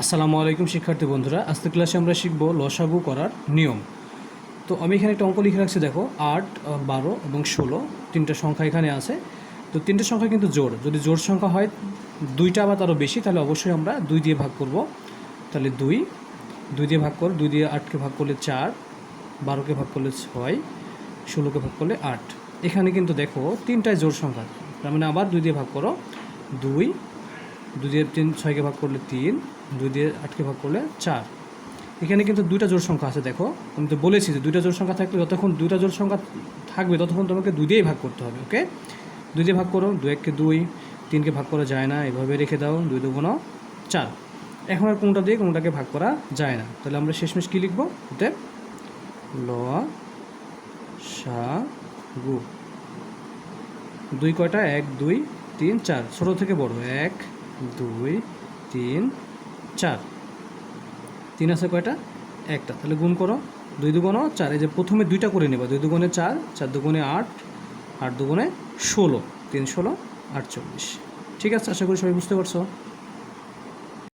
আসসালামু আলাইকুম, শিক্ষার্থী বন্ধুরা। আজকে ক্লাসে আমরা শিখব লসাগু করার নিয়ম। তো আমি এখানে একটা অঙ্ক লিখে রাখছি, দেখো, আট বারো এবং ষোলো। তিনটা সংখ্যা এখানে আছে। তো তিনটে সংখ্যা কিন্তু জোর যদি জোড় সংখ্যা হয় দুইটা বা তারও বেশি, তাহলে অবশ্যই আমরা দুই দিয়ে ভাগ করব। তাহলে দুই দুই দিয়ে ভাগ কর, দুই দিয়ে আটকে ভাগ করলে চার, বারোকে ভাগ করলে ছয়, ষোলোকে ভাগ করলে আট। এখানে কিন্তু দেখো তিনটায় জোড় সংখ্যা। তার মানে আবার দুই দিয়ে ভাগ করো, দুই দুই দিয়ে তিন, ছয়কে ভাগ করলে তিন, দুই দিয়ে আটকে ভাগ করলে চার। এখানে কিন্তু দুইটা জোড় সংখ্যা আছে, দেখো। আমি তো বলেছি যে দুইটা জোড় সংখ্যা থাকলে যতক্ষণ দুইটা জোড় সংখ্যা থাকবে, ততক্ষণ তোমাকে দুই দিয়েই ভাগ করতে হবে, ওকে? দুই দিয়ে ভাগ করো দু এককে দুই, তিনকে ভাগ করা যায় না, এভাবে রেখে দাও, দুই দুগুণ চার। এখন আর কোনটা দিয়ে কোনটাকে ভাগ করা যায় না। তাহলে আমরা শেষমেশ কী লিখব? ওতে ল, সা, গু। দুই কয়টা? এক, দুই, তিন, চার। ছোটো থেকে বড়, এক দুই, তিন, চার। তিন আছে কয়টা? একটা। তাহলে গুণ করো। দুই দুগুণ চার। এই যে প্রথমে দুইটা করে নেবা। দুই দুগুণে চার চার দুগুণে আট আট দুগুণে ষোলো। তিন, ষোলো, আটচল্লিশ। ঠিক আছে? আশা করি সবাই বুঝতে পারছ।